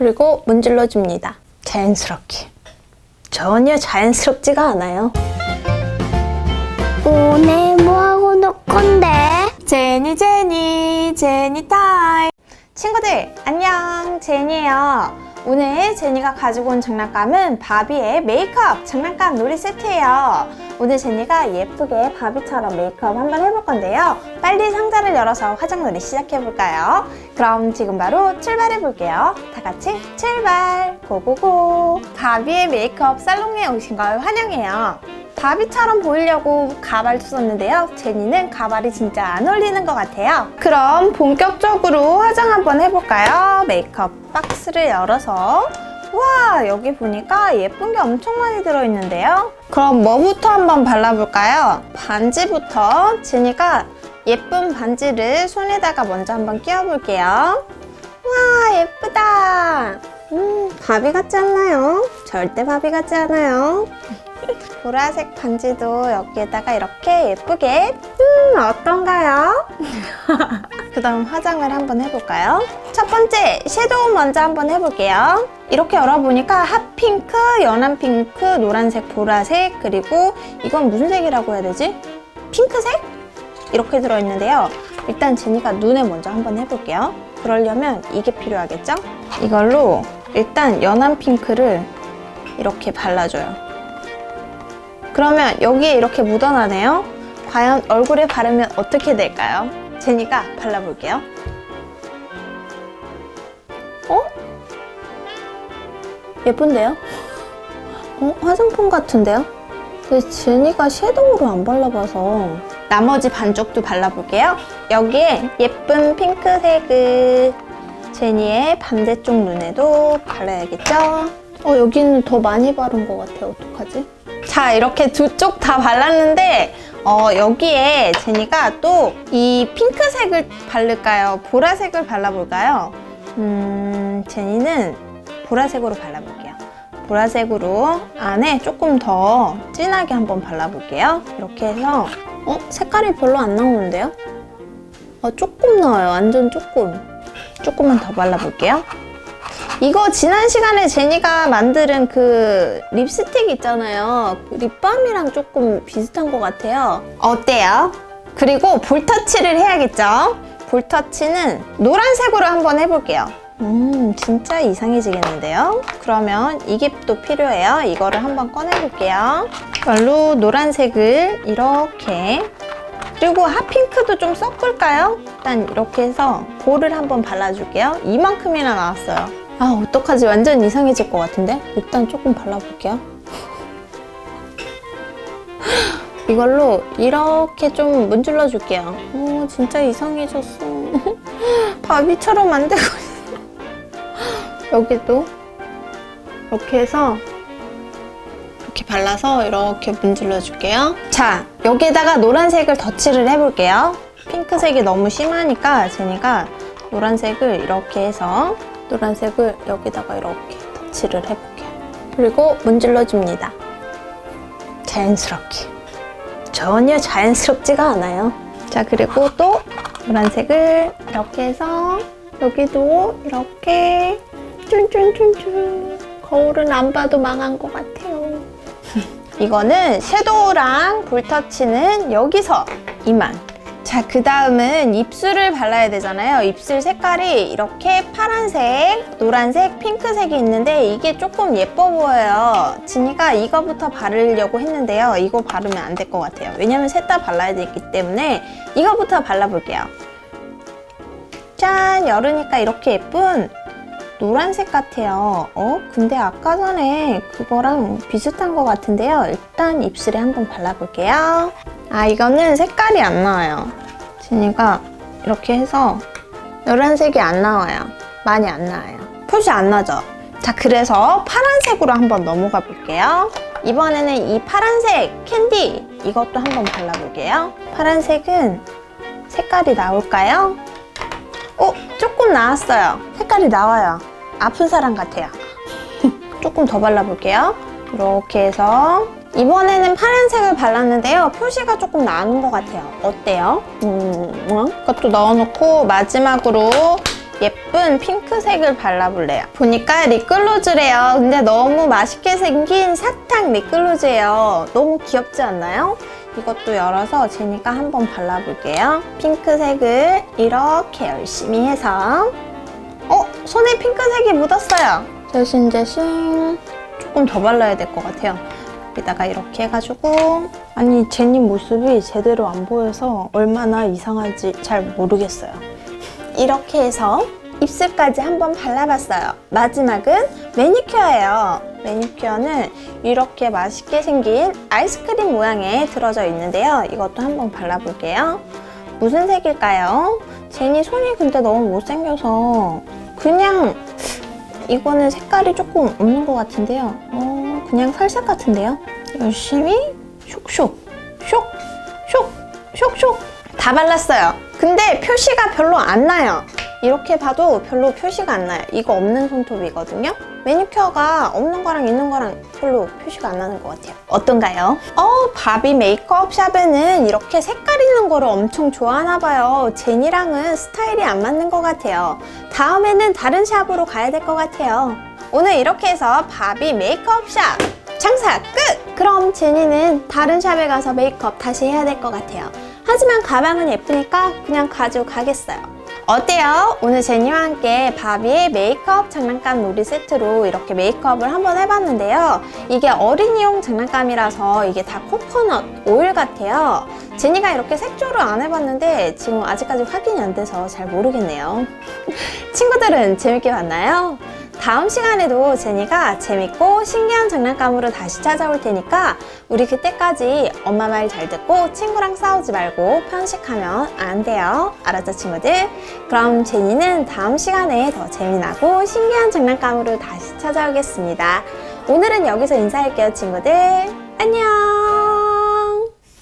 그리고 문질러줍니다. 자연스럽게. 전혀 자연스럽지가 않아요. 오늘 뭐하고 놀 건데? 제니 제니 제니 타임 친구들 안녕 제니예요 오늘 제니가 가지고 온 장난감은 바비의 메이크업 장난감 놀이 세트예요. 오늘 제니가 예쁘게 바비처럼 메이크업 한번 해볼 건데요. 빨리 상자를 열어서 화장놀이 시작해볼까요? 그럼 지금 바로 출발해볼게요. 다 같이 출발! 고고고! 바비의 메이크업 살롱에 오신 걸 환영해요 바비처럼 보이려고 가발도 썼는데요. 제니는 가발이 진짜 안 어울리는 것 같아요. 그럼 본격적으로 화장 한번 해볼까요? 메이크업 박스를 열어서 와 여기 보니까 예쁜 게 엄청 많이 들어있는데요. 그럼 뭐부터 한번 발라볼까요? 반지부터 제니가 예쁜 반지를 손에다가 먼저 한번 끼워볼게요. 와 예쁘다. 음 바비 같지 않나요? 절대 바비 같지 않아요. 보라색 반지도 여기에다가 이렇게 예쁘게 음 어떤가요? 그 다음 화장을 한번 해볼까요? 첫 번째 섀도우 먼저 한번 해볼게요 이렇게 열어보니까 핫핑크, 연한 핑크, 노란색, 보라색 그리고 이건 무슨 색이라고 해야 되지? 핑크색? 이렇게 들어있는데요 일단 제니가 눈에 먼저 한번 해볼게요 그러려면 이게 필요하겠죠? 이걸로 일단 연한 핑크를 이렇게 발라줘요 그러면 여기에 이렇게 묻어나네요. 과연 얼굴에 바르면 어떻게 될까요? 제니가 발라볼게요. 어? 예쁜데요? 어? 화장품 같은데요? 근데 제니가 섀도우를 안 발라봐서 나머지 반쪽도 발라볼게요. 여기에 예쁜 핑크색을 제니의 반대쪽 눈에도 발라야겠죠? 어, 여기는 더 많이 바른 것 같아요. 어떡하지? 자, 이렇게 두 쪽 다 발랐는데, 어, 여기에 제니가 또 이 핑크색을 바를까요? 보라색을 발라볼까요? 음, 제니는 보라색으로 발라볼게요. 보라색으로 안에 조금 더 진하게 한번 발라볼게요. 이렇게 해서, 어, 색깔이 별로 안 나오는데요? 어, 조금 나와요. 완전 조금. 조금만 더 발라볼게요. 이거 지난 시간에 제니가 만든 그 립스틱 있잖아요. 그 립밤이랑 조금 비슷한 것 같아요. 어때요? 그리고 볼터치를 해야겠죠? 볼터치는 노란색으로 한번 해볼게요. 음, 진짜 이상해지겠는데요? 그러면 이게 또 필요해요. 이거를 한번 꺼내볼게요. 이걸로 노란색을 이렇게 그리고 핫핑크도 좀 섞을까요? 일단 이렇게 해서 볼을 한번 발라줄게요. 이만큼이나 나왔어요. 아 어떡하지? 완전 이상해질 것 같은데? 일단 조금 발라볼게요. 이걸로 이렇게 좀 문질러 줄게요. 오 진짜 이상해졌어. 바비처럼 안 되고 있어. 여기도 이렇게 해서 이렇게 발라서 이렇게 문질러 줄게요. 자 여기에다가 노란색을 덧칠을 해볼게요. 핑크색이 너무 심하니까 제니가 노란색을 이렇게 해서 노란색을 여기다가 이렇게 덧칠을 해볼게요. 그리고 문질러줍니다. 자연스럽게. 전혀 자연스럽지가 않아요. 자, 그리고 또 노란색을 이렇게 해서 여기도 이렇게 쭌쭌쭌쭌 거울은 안 봐도 망한 것 같아요. 이거는 섀도우랑 볼터치는 여기서 이만 자, 그 다음은 입술을 발라야 되잖아요. 입술 색깔이 이렇게 파란색, 노란색, 핑크색이 있는데 이게 조금 예뻐 보여요. 진이가 이거부터 바르려고 했는데요. 이거 바르면 안 될 것 같아요. 왜냐면 셋 다 발라야 되기 때문에 이거부터 발라볼게요. 짠! 열으니까 이렇게 예쁜 노란색 같아요. 어? 근데 아까 전에 그거랑 비슷한 것 같은데요. 일단 입술에 한번 발라볼게요. 아, 이거는 색깔이 안 나와요. 진이가 이렇게 해서 노란색이 안 나와요. 많이 안 나와요. 표시 안 나죠? 자, 그래서 파란색으로 한번 넘어가 볼게요. 이번에는 이 파란색 캔디 이것도 한번 발라볼게요. 파란색은 색깔이 나올까요? 어, 조금 나왔어요. 색깔이 나와요. 아픈 사람 같아요. 조금 더 발라볼게요. 이렇게 해서 이번에는 파란색을 발랐는데요. 표시가 조금 나는 것 같아요. 어때요? 음, 어? 그것도 넣어놓고 마지막으로 예쁜 핑크색을 발라볼래요. 보니까 립글로즈래요. 근데 너무 맛있게 생긴 사탕 립글로즈예요. 너무 귀엽지 않나요? 이것도 열어서 제니가 한번 발라볼게요. 핑크색을 이렇게 열심히 해서 어? 손에 핑크색이 묻었어요. 대신 대신 조금 더 발라야 될 것 같아요. 여기다가 이렇게 해가지고 아니 제니 모습이 제대로 안 보여서 얼마나 이상한지 잘 모르겠어요. 이렇게 해서 입술까지 한번 발라봤어요. 마지막은 매니큐어예요. 매니큐어는 이렇게 맛있게 생긴 아이스크림 모양에 들어져 있는데요. 이것도 한번 발라볼게요. 무슨 색일까요? 제니 손이 근데 너무 못생겨서 그냥 이거는 색깔이 조금 없는 것 같은데요. 어, 그냥 살색 같은데요. 열심히 쇽쇽, 쇽, 쇽, 쇽, 쇽. 다 발랐어요. 근데 표시가 별로 안 나요. 이렇게 봐도 별로 표시가 안 나요. 이거 없는 손톱이거든요. 매니큐어가 없는 거랑 있는 거랑 별로 표시가 안 나는 것 같아요. 어떤가요? 어, 바비 메이크업 샵에는 이렇게 색깔 있는 거를 엄청 좋아하나 봐요. 제니랑은 스타일이 안 맞는 것 같아요. 다음에는 다른 샵으로 가야 될 것 같아요. 오늘 이렇게 해서 바비 메이크업 샵 장사 끝! 그럼 제니는 다른 샵에 가서 메이크업 다시 해야 될 것 같아요. 하지만 가방은 예쁘니까 그냥 가지고 가겠어요. 어때요? 오늘 제니와 함께 바비의 메이크업 장난감 놀이 세트로 이렇게 메이크업을 한번 해봤는데요. 이게 어린이용 장난감이라서 이게 다 코코넛 오일 같아요. 제니가 이렇게 색조를 안 해봤는데 지금 아직까지 확인이 안 돼서 잘 모르겠네요. 친구들은 재밌게 봤나요? 다음 시간에도 제니가 재밌고 신기한 장난감으로 다시 찾아올 테니까 우리 그때까지 엄마 말 잘 듣고 친구랑 싸우지 말고 편식하면 안 돼요. 알았죠, 친구들? 그럼 제니는 다음 시간에 더 재미나고 신기한 장난감으로 다시 찾아오겠습니다. 오늘은 여기서 인사할게요, 친구들. 안녕!